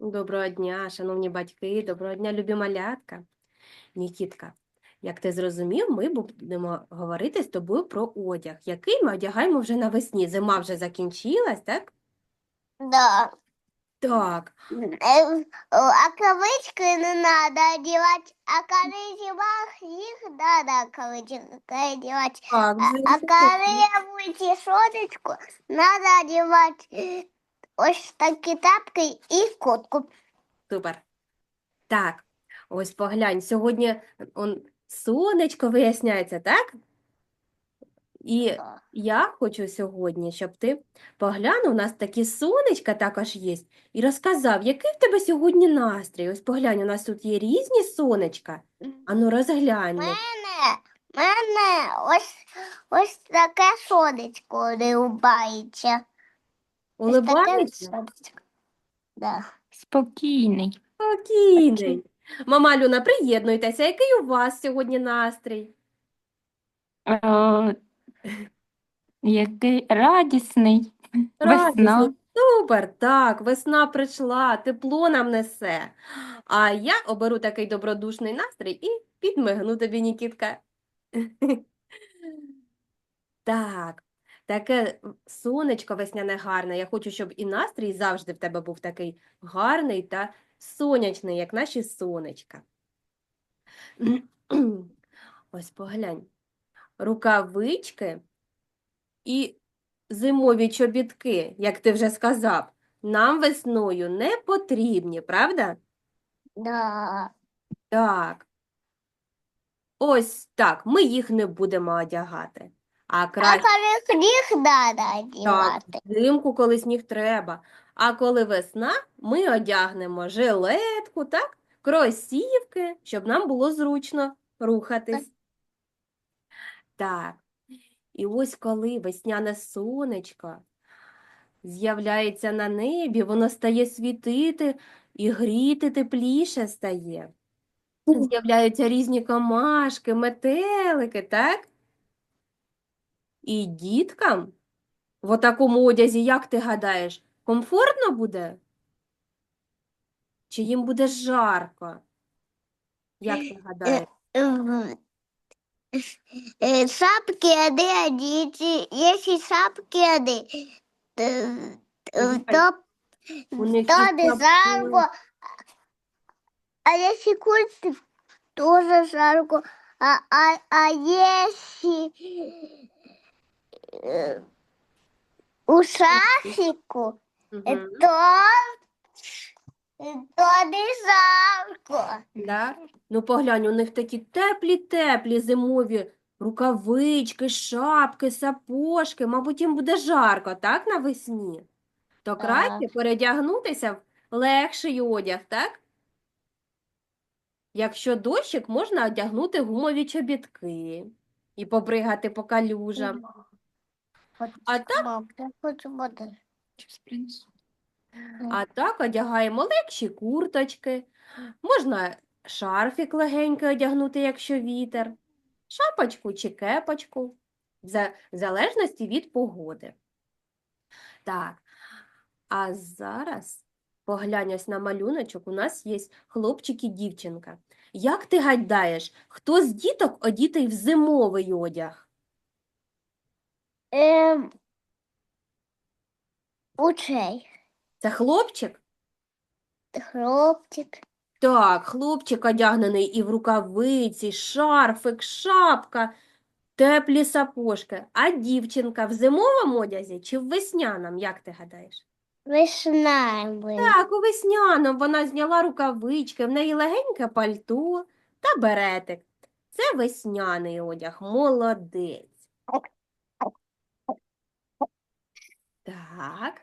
Доброго дня, шановні батьки, доброго дня, любі малятка. Нікітка, як ти зрозумів, ми будемо говорити з тобою про одяг, який ми одягаємо вже навесні. Зима вже закінчилась, так? Да. Так, Э, А кавычки не надо одевать, а коли зима, их надо кавычки одевать. так, А, вже а все коли будете шоточку, надо одевать э, ось такі тапки і куртку. супер. Так, ось поглянь, сьогодні он, сонечко виясняється, так? І Я хочу сьогодні, щоб ти поглянув, у нас такі сонечка також є, і розказав, який в тебе сьогодні настрій. Ось поглянь, у нас тут є різні сонечка. Ану, розглянь. їх. Мене, мене ось, ось таке сонечко не убається. Улибається? Да. Спокійний. Спокійний. Мама Люна, приєднуйтеся. Який у вас сьогодні настрій? Е, який радісний. Весна. Радісний. Супер, так, весна прийшла, тепло нам несе. А я оберу такий добродушний настрій і підмигну тобі, Нікітка. Так, таке сонечко весняне гарне. Я хочу, щоб і настрій завжди в тебе був такий гарний та сонячний, як наші сонечка. Ось поглянь. Рукавички і зимові чобітки, як ти вже сказав, нам весною не потрібні, правда? Да. Так. Ось так, ми їх не будемо одягати. А А коли сніг надо одевати. взимку, коли сніг треба. А коли весна, ми одягнемо жилетку, так? Кросівки, щоб нам було зручно рухатись. Так. І ось коли весняне сонечко з'являється на небі, воно стає світити і гріти тепліше стає. З'являються різні комашки, метелики, так? І діткам в такому одязі, як ти гадаєш, комфортно буде? Чи їм буде жарко? Як ти гадаєш? Мгм. Э, Шапки они одети. Если шапки они, э, э, Мгм. то, У них то є не шапки. жарко. А если куртки, тоже жарко. А, а, а если э, у Мгм. то, то не жарко. Да? Ну, поглянь, у них такі теплі-теплі зимові рукавички, шапки, сапожки. Мабуть, їм буде жарко, так, навесні? То краще передягнутися в легший одяг, так? Якщо дощик, можна одягнути гумові чобітки і побригати по калюжам. А так, Мам, я хочу води. А так одягаємо легші курточки, можна шарфік легенький одягнути, якщо вітер, шапочку чи кепочку, в залежності від погоди. Так, а зараз поглянь ось на малюночок, у нас є хлопчик і дівчинка. Як ти гадаєш, хто з діток одітий в зимовий одяг? Ем, учей. Це хлопчик? Хлопчик. Так, хлопчик одягнений і в рукавиці, шарфик, шапка, теплі сапожки. А дівчинка в зимовому одязі чи в весняному, як ти гадаєш? Весна. Так, у весняному вона зняла рукавички, в неї легеньке пальто та беретик. Це весняний одяг, молодець. Так,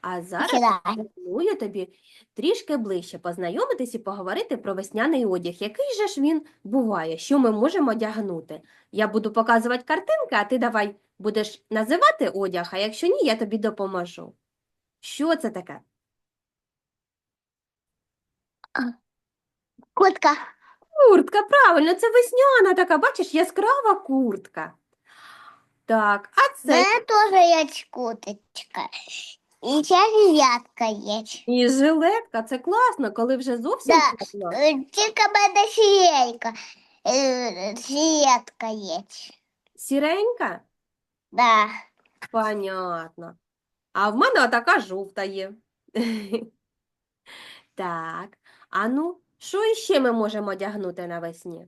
а зараз пропоную тобі трішки ближче познайомитись і поговорити про весняний одяг. Який же ж він буває, що ми можемо одягнути? Я буду показувати картинки, а ти давай будеш називати одяг, а якщо ні, я тобі допоможу. Що це таке? Куртка. Куртка, правильно, це весняна така, бачиш, яскрава куртка. Так, а У це мене теж є курточка. І ще жилетка є. І жилетка, це класно, коли вже зовсім Да. тепло. Е, Тільки в мене сіренька. Е, Жилетка є. Сіренька? Да. Понятно. А в мене така жовта є. Так, а ну, що іще ми можемо одягнути навесні?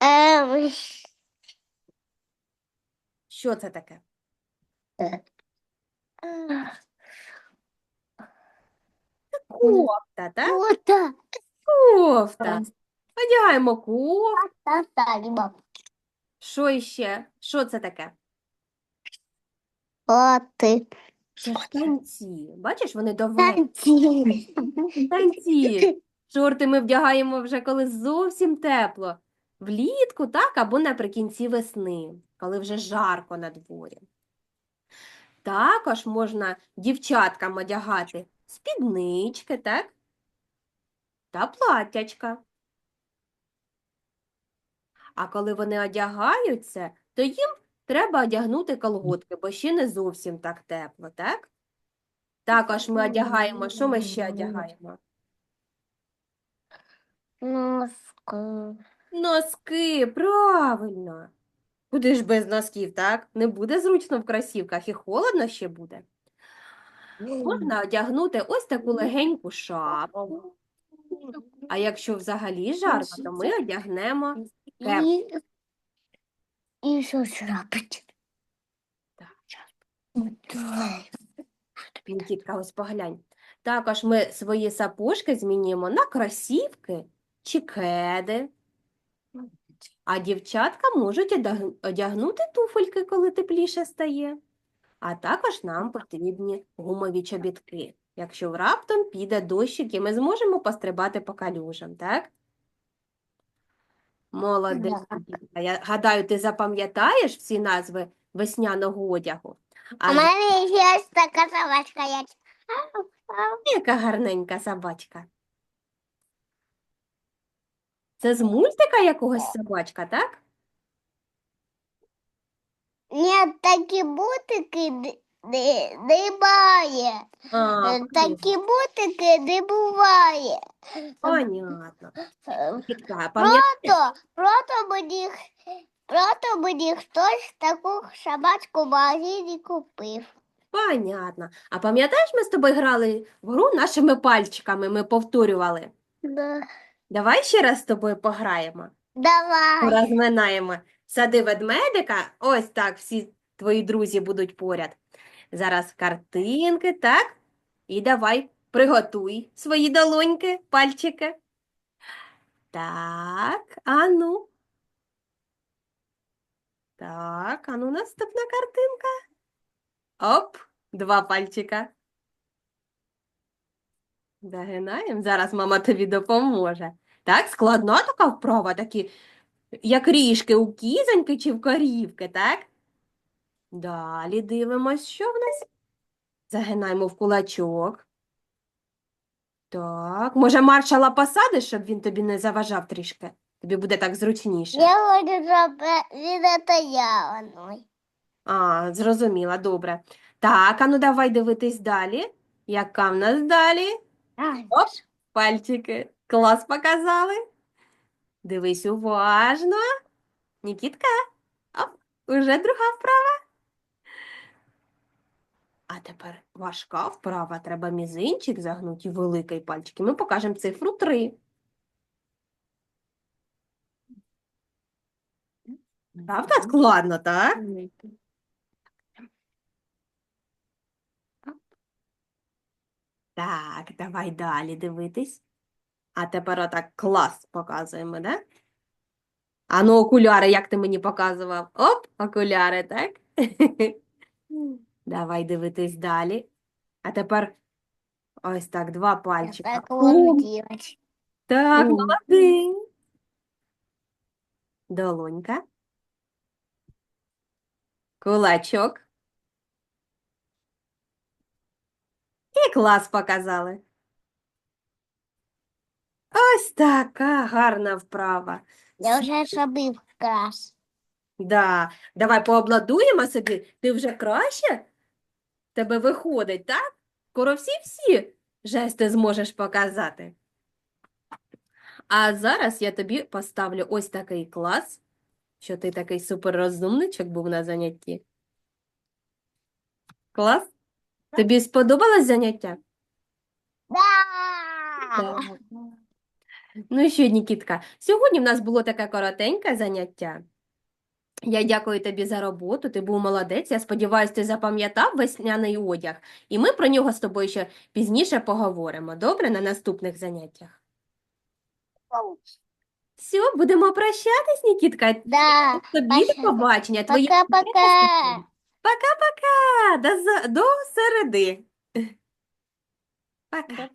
Ем, Що це таке? Кофта, так? Кота. Кофта. Одягаємо кофту. Що іще? Що це таке? Коти. Це ж штанці. Бачиш, вони довгі. Танці. Штанці. Шорти ми вдягаємо вже коли зовсім тепло. Влітку, так, або наприкінці весни, коли вже жарко на дворі. Також можна дівчаткам одягати спіднички, так? Та платтячка. А коли вони одягаються, то їм треба одягнути колготки, бо ще не зовсім так тепло, так? Також ми одягаємо, що ми ще одягаємо? Носки. Носки, правильно. Куди ж без носків, так? Не буде зручно в кросівках і холодно ще буде. Можна одягнути ось таку легеньку шапку. А якщо взагалі жарко, то ми одягнемо кеп. І, і що зробить? Так. Давай. Нікітка, ось поглянь. Також ми свої сапожки змінюємо на кросівки чи кеди. А дівчатка можуть одягнути туфельки, коли тепліше стає. А також нам потрібні гумові чобітки, якщо раптом піде дощик і ми зможемо пострибати по калюжам, так? Молодець. Я гадаю, ти запам'ятаєш всі назви весняного одягу. А в мене є така собачка. Яка гарненька собачка. Це з мультика якогось собачка, так? Ні, такі бутики д- не- немає. А, Е, Такі бутики не буває. понятно. Е, пам'ятаєш? Прото, прото мені, прото мені хтось таку собачку в магазині купив. Понятно. А пам'ятаєш, ми з тобою грали в гру нашими пальчиками, ми повторювали. Да. Давай ще раз з тобою пограємо. Давай. Розминаємо. Сади ведмедика, ось так всі твої друзі будуть поряд. Зараз картинки, так? І давай приготуй свої долоньки, пальчики. Так, ану. Так, ану, наступна картинка. Оп, два пальчика. Загинаємо. Зараз мама тобі допоможе. Так, складна така вправа, такі, як ріжки у кізоньки чи в корівки, так? Далі дивимось, що в нас. Загинаємо в кулачок. Так, може маршала посадиш, щоб він тобі не заважав трішки? Тобі буде так зручніше. Я хочу, щоб він стояв. А, зрозуміла, добре. Так, а ну давай дивитись далі. Яка в нас далі? Оп, пальчики. Клас показали. Дивись уважно. Нікітка. Оп, уже друга вправа. А тепер важка вправа. Треба мізинчик загнути великий пальчик. І ми покажемо цифру 3. Правда складно, так? Так, давай далі дивитись. А тепер отак клас показуємо, да? А ну, окуляри, як ти мені показував? Оп, окуляри, так? Давай дивитись далі. А тепер ось так, два пальчика. Так молодець. Долонька. Кулачок. І клас показали. Ось така гарна вправа. Я вже зробив крас. Да. Давай пообладуємо собі. Ти вже краще тебе виходить, так? Скоро всі-всі жести зможеш показати. А зараз я тобі поставлю ось такий клас, що ти такий суперрозумничок був на занятті. Клас? Тобі сподобалось заняття? Да. Так. Ну що, Нікітка, сьогодні в нас було таке коротеньке заняття. Я дякую тобі за роботу, ти був молодець. Я сподіваюся, ти запам'ятав весняний одяг, і ми про нього з тобою ще пізніше поговоримо. Добре, на наступних заняттях. Все, будемо прощатись, Нікітка. Да. Тобі до побачення. Твої Пока-пока. Пока-пока. До, за- до середи. Пока.